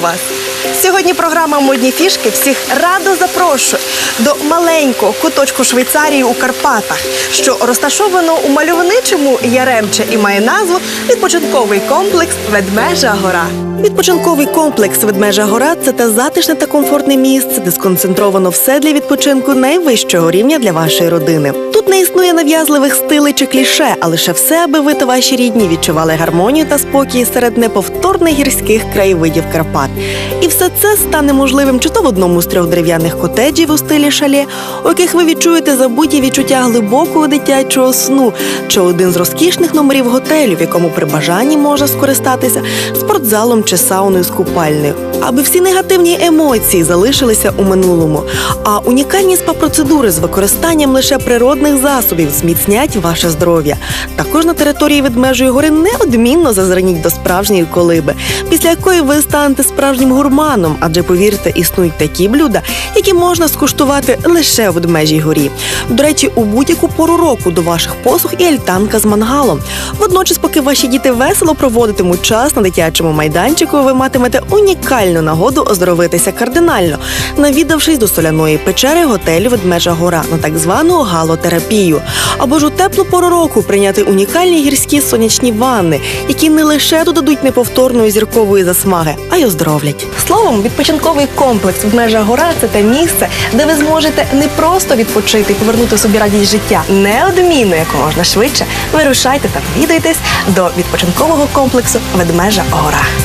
Вас! Сьогодні програма Модні фішки всіх радо запрошує до маленького куточку Швейцарії у Карпатах, що розташовано у мальовничому Яремче і має назву відпочинковий комплекс Ведмежа Гора. Відпочинковий комплекс Ведмежа Гора це те затишне та комфортне місце, де сконцентровано все для відпочинку найвищого рівня для вашої родини. Тут не існує нав'язливих стилей чи кліше, а лише все, аби ви та ваші рідні відчували гармонію та спокій серед неповторних гірських краєвидів Карпат. І все це стане можливим чи то в одному з трьох дерев'яних котеджів у стилі шале, у яких ви відчуєте забуті відчуття глибокого дитячого сну, чи один з розкішних номерів готелю, в якому при бажанні можна скористатися спортзалом чи сауною з купальнею, аби всі негативні емоції залишилися у минулому. А унікальні спа-процедури з використанням лише природних засобів зміцнять ваше здоров'я. Також на території ведмежої гори неодмінно зазирніть до справжньої колиби, після якої ви станете справжнім гурманом, адже повірте, існують такі блюда, які можна скуштувати лише у ведмежій горі. До речі, у будь-яку пору року до ваших послуг і альтанка з мангалом. Водночас, поки ваші діти весело проводитимуть час на дитячому майданчику, ви матимете унікальну нагоду оздоровитися кардинально, навідавшись до соляної печери готелю Ведмежа Гора на так звану галотерапію. Або ж у теплу пору року прийняти унікальні гірські сонячні ванни, які не лише додадуть неповторної зіркової засмаги, а й оздоровлять. Словом, відпочинковий комплекс Ведмежа Гора це те місце, де ви зможете не просто відпочити і повернути собі радість життя. Неодмінно, як можна швидше, вирушайте та навідайтесь до відпочинкового комплексу Ведмежа Гора.